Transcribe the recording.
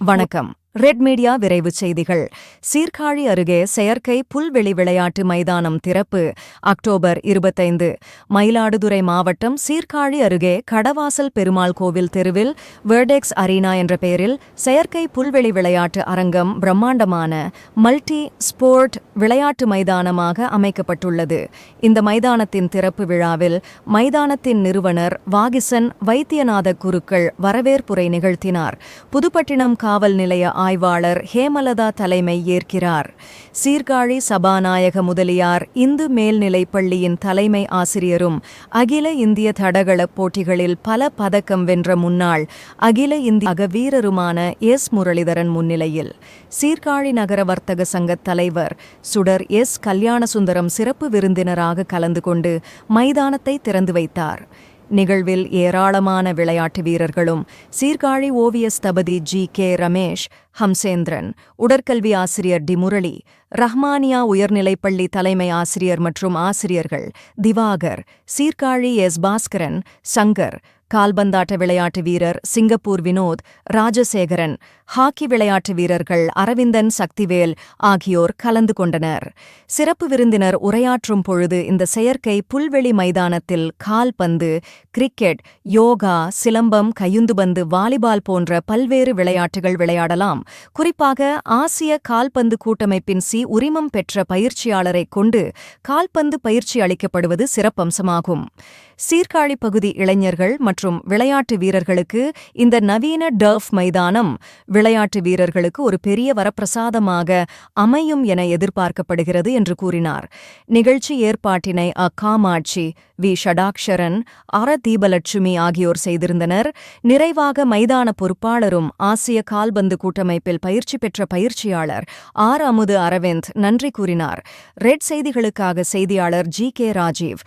வணக்கம். Red media விரைவு செய்திகள். சீர்காழி அருகே செயற்கை புல்வெளி விளையாட்டு மைதானம் திறப்பு. அக்டோபர் இருபத்தைந்து. மயிலாடுதுறை மாவட்டம் சீர்காழி அருகே கடவாசல் பெருமாள் கோவில் தெருவில் வெர்டெக்ஸ் அரீனா என்ற பெயரில் செயற்கை புல்வெளி விளையாட்டு அரங்கம் பிரம்மாண்டமான மல்டி ஸ்போர்ட் விளையாட்டு மைதானமாக அமைக்கப்பட்டுள்ளது. இந்த மைதானத்தின் திறப்பு விழாவில் மைதானத்தின் நிறுவனர் வாகிசன் வைத்தியநாத குருக்கள் வரவேற்புரை நிகழ்த்தினார். புதுப்பட்டினம் காவல் நிலைய ஆய்வாளர் ஹேமலதா தலைமை ஏற்கிறார். சீர்காழி சபாநாயக முதலியார் இந்து மேல்நிலைப் பள்ளியின் தலைமை ஆசிரியரும் அகில இந்திய தடகள போட்டிகளில் பல பதக்கம் வென்ற முன்னாள் அகில இந்திய அகவீரருமான எஸ். முரளிதரன் முன்னிலையில். சீர்காழி நகர வர்த்தக சங்கத் தலைவர் சுடர் எஸ். கல்யாணசுந்தரம் சிறப்பு விருந்தினராக கலந்து கொண்டு மைதானத்தை திறந்து வைத்தார். நிகழ்வில் ஏராளமான விளையாட்டு வீரர்களும் சீர்காழி ஓவிய ஸ்தபதி ஜி. கே. ரமேஷ் ஹம்சேந்திரன் உடற்கல்வி ஆசிரியர் டி. முரளி ரஹ்மானியா உயர்நிலைப்பள்ளி தலைமை ஆசிரியர் மற்றும் ஆசிரியர்கள் திவாகர் சீர்காழி எஸ். பாஸ்கரன் சங்கர் கால்பந்தாட்ட விளையாட்டு வீரர் சிங்கப்பூர் வினோத் ராஜசேகரன் ஹாக்கி விளையாட்டு வீரர்கள் அரவிந்தன் சக்திவேல் ஆகியோர் கலந்து கொண்டனர். சிறப்பு விருந்தினர் உரையாற்றும் பொழுது இந்த செயற்கை புல்வெளி மைதானத்தில் கால்பந்து கிரிக்கெட் யோகா சிலம்பம் கையுந்துபந்து வாலிபால் போன்ற பல்வேறு விளையாட்டுகள் விளையாடலாம். குறிப்பாக ஆசிய கால்பந்து கூட்டமைப்பின் சி உரிமம் பெற்ற பயிற்சியாளரை கொண்டு கால்பந்து பயிற்சி அளிக்கப்படுவது சிறப்பம்சமாகும். சீர்காழி பகுதி இளைஞர்கள் மற்றும் விளையாட்டு வீரர்களுக்கு இந்த நவீன டர்ஃப் மைதானம் விளையாட்டு வீரர்களுக்கு ஒரு பெரிய வரப்பிரசாதமாக அமையும் என எதிர்பார்க்கப்படுகிறது என்று கூறினார். நிகழ்ச்சி ஏற்பாட்டினை அ காமாட்சி வி. ஷடாக்ஷரன் அற தீபலட்சுமி ஆகியோர் செய்திருந்தனர். நிறைவாக மைதான பொறுப்பாளரும் ஆசிய கால்பந்து கூட்டமைப்பில் பயிற்சி பெற்ற பயிற்சியாளர் ஆர். அமுது அரவிந்த் நன்றி கூறினார். ரெட் செய்திகளுக்காக செய்தியாளர் ஜி. கே. ராஜீவ்.